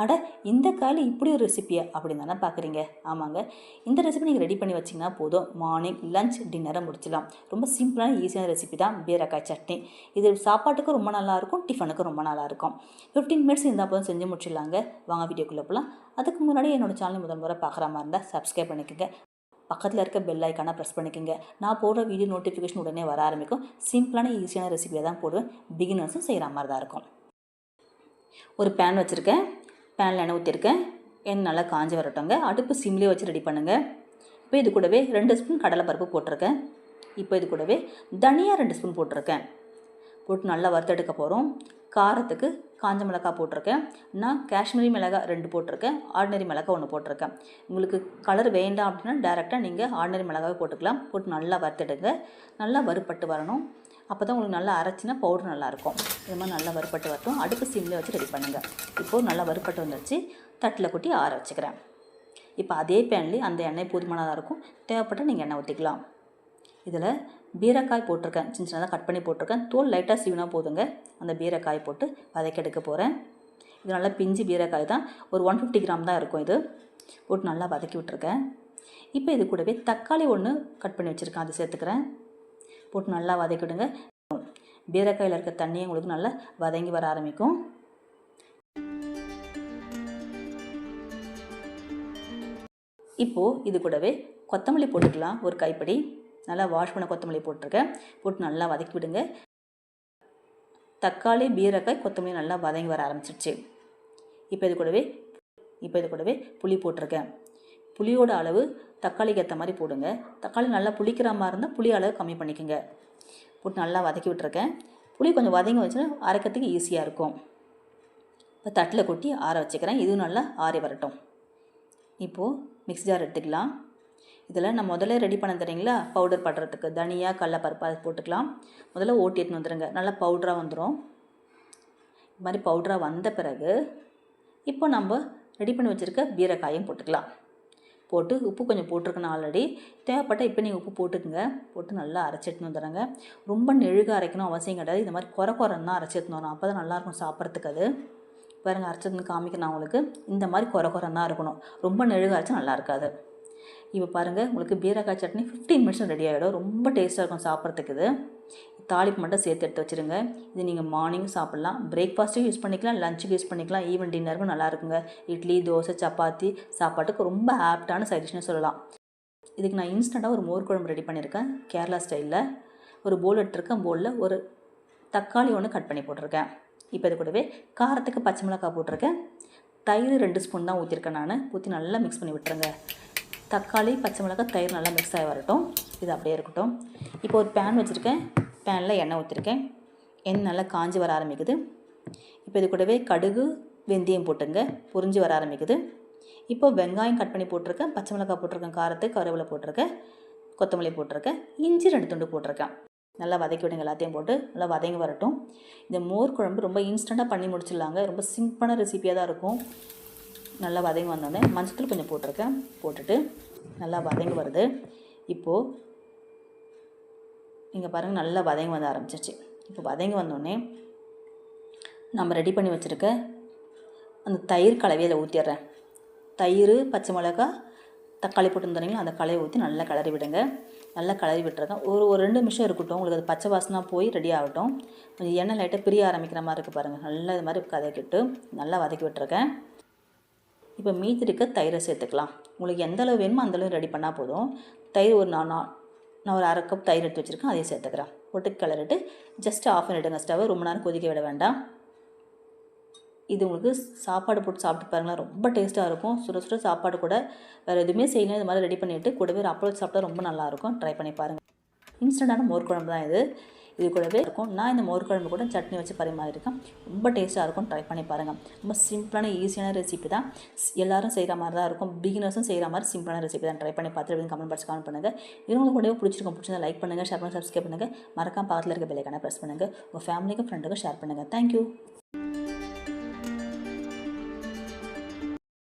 அட இந்த காலி இப்படி ஒரு ரெசிபியா அப்படின்னு தானே பார்க்குறீங்க ஆமாங்க. இந்த ரெசிபி நீங்கள் ரெடி பண்ணி வச்சிங்கன்னா போதும். மார்னிங் லஞ்ச் டின்னரை முடிச்சிடலாம். ரொம்ப சிம்பிளான ஈஸியான ரெசிபி தான். பீரக்காய் சட்னி. இது சாப்பாட்டுக்கும் ரொம்ப நல்லாயிருக்கும் டிஃபனுக்கும் ரொம்ப நல்லாயிருக்கும் ஃபிஃப்டீன் மினிட்ஸ் இருந்தால் போதும். செஞ்சு முடிச்சிடலாங்க. வாங்க வீடியோக்குள்ளே போகலாம் அதுக்கு முன்னாடி என்னோட சேனல் முதல் முறை பார்க்குற மாதிரி இருந்தால் சப்ஸ்கிரைப் பண்ணிக்கோங்க. பக்கத்தில் இருக்க பெல் ஐக்கானை ப்ரெஸ் பண்ணிக்கோங்க. நான் போடுற வீடியோ நோட்டிஃபிகேஷன் உடனே வர ஆரம்பிக்கும். சிம்பிளான ஈஸியான ரெசிபியாக தான் போடுவேன். பிகினர்ஸும் செய்கிற மாதிரி தான் இருக்கும். ஒரு பேன் வச்சுருக்கேன். பேனில் எண்ணெய் ஊற்றிருக்கேன் எண்ணெய் நல்லா காஞ்சி வரட்டோங்க அடுப்பு சிம்லேயே வச்சு ரெடி பண்ணுங்கள் இப்போ இது கூடவே ரெண்டு ஸ்பூன் கடலைப்பருப்பு போட்டிருக்கேன். இப்போ இது கூடவே தனியாக ரெண்டு ஸ்பூன் போட்டிருக்கேன். போட்டு நல்லா வறுத்தெடுக்க போகிறோம் காரத்துக்கு காஞ்ச மிளகாய் போட்டிருக்கேன். நான் காஷ்மீரி மிளகாய் ரெண்டு போட்டிருக்கேன். ஆர்டினரி மிளகாய் ஒன்று போட்டிருக்கேன். உங்களுக்கு கலர் வேண்டாம் அப்படின்னா டேரெக்டாக நீங்கள் ஆர்டினரி மிளகாவே போட்டுக்கலாம். போட்டு நல்லா வறுத்தெடுங்க. நல்லா வறுப்பட்டு வரணும். அப்போ தான் உங்களுக்கு நல்லா அரைச்சினா பவுடர் நல்லாயிருக்கும். இது மாதிரி நல்லா வறுப்பட்டு வரட்டும். அடுப்பு சிம்மில் வச்சு ரெடி பண்ணுங்கள் இப்போது நல்லா வறுப்பட்டு வந்துருச்சு. தட்டில் கொட்டி ஆற வச்சுக்கிறேன். இப்போ அதே பேன்லேயே அந்த எண்ணெய் போதுமானதாக இருக்கும். தேவைப்பட்டால் நீங்கள் எண்ணெய் ஊற்றிக்கலாம் இதில் பீரக்காய் போட்டிருக்கேன். சின்ன சின்னதாக கட் பண்ணி போட்டிருக்கேன். தோல் லைட்டாக சீவினா போதுங்க. அந்த பீரக்காய் போட்டு வதக்கி எடுக்க போகிறேன் இது நல்லா பிஞ்சு பீரக்காய் தான். ஒரு ஒன் ஃபிஃப்டி கிராம் தான் இருக்கும் இது. போட்டு நல்லா வதக்கி விட்ருக்கேன் இப்போ இது கூடவே தக்காளி ஒன்று கட் பண்ணி வச்சுருக்கேன். அது சேர்த்துக்கிறேன். போட்டு நல்லா வதக்கிவிடுங்க பீரக்காயில் இருக்க தண்ணியை உங்களுக்கு நல்லா வதங்கி வர ஆரம்பிக்கும். இப்போது இது கூடவே கொத்தமல்லி போட்டுக்கலாம். ஒரு கைப்படி. நல்லா வாஷ் பண்ண கொத்தமல்லி போட்டிருக்கேன். போட்டு நல்லா வதக்கி விடுங்க. தக்காளி பீரக்காய் கொத்தமல்லி நல்லா வதங்கி வர ஆரம்பிச்சிருச்சு. இப்போ இது கூடவே இப்போ இது கூடவே புளி போட்டிருக்கேன். புளியோட அளவு தக்காளிக்கு ஏற்ற மாதிரி போடுங்க. தக்காளி நல்லா புளிக்கிற மாதிரி இருந்தால் புளி அளவு கம்மி பண்ணிக்கோங்க. போட்டு நல்லா வதக்கி விட்டுருக்கேன். புளி கொஞ்சம் வதங்கி வச்சுன்னா அரைக்கிறதுக்கு ஈஸியாக இருக்கும். இப்போ தட்டில் கொட்டி ஆற வச்சுக்கிறேன். இதுவும் நல்லா ஆறி வரட்டும். இப்போது மிக்ஸி ஜார் எடுத்துக்கலாம். இதில் நான் முதல்ல ரெடி பண்ண தரீங்களா பவுடர் பண்ணுறதுக்கு தனியாக கடலப்பருப்பு அது போட்டுக்கலாம். முதல்ல ஓட்டி எடுத்துன்னு வந்துடுங்க நல்லா பவுடராக வந்துடும் இது மாதிரி பவுடராக வந்த பிறகு இப்போ நம்ம ரெடி பண்ணி வச்சுருக்க பீரக்காயும் போட்டுக்கலாம். போட்டு உப்பு கொஞ்சம் போட்டிருக்கேன் ஆல்ரெடி தேவைப்பட்டால் இப்போ நீங்கள் உப்பு போட்டுக்கோங்க. போட்டு நல்லா அரைச்சி எடுத்துன்னு வந்துடுறேங்க ரொம்ப நெழுக அரைக்கணும் அவசியம் கிடையாது. இந்த மாதிரி குறை குறைன்னு தான் அரைச்சி எடுத்துன்னு அப்போ தான் நல்லாயிருக்கும் சாப்பிட்றதுக்கு அது. பாருங்கள் அரைச்சதுன்னு காமிக்கிறேன் உங்களுக்கு. இந்த மாதிரி குறை குறைன்னா இருக்கணும். ரொம்ப நெழுக அரைச்சா நல்லா இருக்காது. இப்போ பாருங்கள் உங்களுக்கு பீரக்காய் சட்னி ஃபிஃப்டீன் மினிட்ஸ் ரெடி ஆகிடும் ரொம்ப டேஸ்ட்டாக இருக்கும் சாப்பிட்றதுக்கு இது. தாளிப்பு மட்டும் சேர்த்து எடுத்து வச்சுருங்க. இது நீங்கள் மார்னிங் சாப்பிட்லாம். பிரேக்ஃபாஸ்ட்டும் யூஸ் பண்ணிக்கலாம். லஞ்சுக்கு யூஸ் பண்ணிக்கலாம். ஈவன் டின்னருக்கும் நல்லா இருக்குங்க. இட்லி தோசை சப்பாத்தி சாப்பாட்டுக்கு ரொம்ப ஆப்டான சைடிஷ்னு சொல்லலாம். இதுக்கு நான் இன்ஸ்டண்ட்டாக ஒரு மோர் குழம்பு ரெடி பண்ணியிருக்கேன் கேரளா ஸ்டைலில் ஒரு போல் எடுத்திருக்கேன். போலில் ஒரு தக்காளி ஒன்று கட் பண்ணி போட்டிருக்கேன். இப்போ இது கூடவே காரத்துக்கு பச்சை மிளகாய் போட்டிருக்கேன். தயிர் ரெண்டு ஸ்பூன் தான் ஊற்றிருக்கேன் நான். ஊற்றி நல்லா மிக்ஸ் பண்ணி விட்டுருங்க. தக்காளி பச்சை மிளகாய் தயிர் நல்லா மிக்ஸ் ஆகி வரட்டும். இது அப்படியே இருக்கட்டும். இப்போ ஒரு பேன் வச்சுருக்கேன். பேனில் எண்ணெய் ஊற்றிருக்கேன். எண்ணெய் நல்லா காஞ்சி வர ஆரம்பிக்குது. இப்போ இது கூடவே கடுகு வெந்தயம் போட்டுங்க. புரிஞ்சு வர ஆரம்பிக்குது. இப்போ வெங்காயம் கட் பண்ணி போட்டிருக்கேன். பச்சை மிளகாய் போட்டிருக்கேன் காரத்துக்கு கருவேப்பிலை போட்டிருக்கேன் கொத்தமல்லி போட்டிருக்கேன் இஞ்சி ரெண்டு துண்டு போட்டிருக்கேன். நல்லா வதக்கி விடுங்க எல்லாத்தையும் போட்டு. நல்லா வதங்கி வரட்டும். இந்த மோர் குழம்பு ரொம்ப இன்ஸ்டண்ட்டாக பண்ணி முடிச்சிடலாங்க. ரொம்ப சிம்பிளான ரெசிபியாக தான் இருக்கும். நல்லா வதங்கி வந்தோடனே மஞ்சத்தூள் கொஞ்சம் போட்டிருக்கேன். போட்டுட்டு நல்லா வதங்கி வருது. இப்போது இங்கே பாருங்கள் நல்லா வதங்கி வந்த ஆரம்பிச்சிருச்சு. இப்போ வதங்கி வந்தோடனே நம்ம ரெடி பண்ணி வச்சுருக்க அந்த தயிர் கலவையை ஊற்றிடுறேன் தயிர் பச்சை மிளகா தக்காளி போட்டு தந்தீங்களா அந்த கலையை ஊற்றி நல்லா கிளறி விடுங்க. நல்லா கிளறி விட்டுருக்கேன் ஒரு ஒரு ரெண்டு நிமிஷம் இருக்கட்டும். உங்களுக்கு அது பச்சை வாசனாக போய் ரெடி ஆகட்டும். கொஞ்சம் எண்ணெய் லைட்டாக பிரிய ஆரம்பிக்கிற மாதிரி இருக்குது பாருங்கள் நல்லா இது மாதிரி கதக்கிட்டு நல்லா வதக்கி விட்டுருக்கேன். இப்போ மீதி இருக்க தயிரை சேர்த்துக்கலாம். உங்களுக்கு எந்த அளவு வேணுமோ அந்தளவு ரெடி பண்ணால் போதும். தயிர் ஒரு நான் நான் ஒரு அரை கப் தயிர் எடுத்து வச்சுருக்கேன் அதையும் சேர்த்துக்கிறேன். போட்டு கிளறிட்டு ஜஸ்ட் ஆஃப் பண்ணிவிடுங்க ஸ்டவ் ரொம்ப நேரம் கொதிக்க விட வேண்டாம். இது உங்களுக்கு சாப்பாடு போட்டு சாப்பிட்டு பாருங்களேன் ரொம்ப டேஸ்ட்டாக இருக்கும். சுட சுட சாப்பாடு கூட வேறு எதுவுமே செய்யணும் இது மாதிரி ரெடி பண்ணிவிட்டு கூடவே ஒரு அப்பளம் சாப்பிட்டா ரொம்ப நல்லாயிருக்கும் ட்ரை பண்ணி பாருங்கள் இன்ஸ்டண்ட்டான மோர் குழம்பு தான் இது. இது கூடவே இருக்கும். நான் இந்த மோர் குழம்பு கூட சட்னி வச்சு பரிமாறியிருக்கேன். ரொம்ப டேஸ்ட்டாக இருக்கும் ட்ரை பண்ணி பாருங்கள் ரொம்ப சிம்பிளான ஈஸியான ரெசிபி தான். எல்லாரும் செய்கிற மாதிரி தான் இருக்கும். பிகினர்ஸும் செய்கிற மாதிரி சிம்பிளான ரெசிபி தான். ட்ரை பண்ணி பார்த்து கமெண்ட் பாக்ஸ் கமெண்ட் பண்ணுங்கள் இது உங்களுக்கு கூடவே பிடிச்சிருக்கும் பிடிச்சிருந்தா லைக் பண்ணுங்கள் ஷேர் பண்ணி சப்ஸ்கிரைப் பண்ணுங்கள் மறக்காம பக்கத்தில் இருக்க பெல்லைக்கான ப்ரெஸ் பண்ணுங்கள் உங்கள் ஃபேமிலிக்கும் ஃப்ரெண்டுக்கும் ஷேர் பண்ணுங்கள் தேங்க்யூ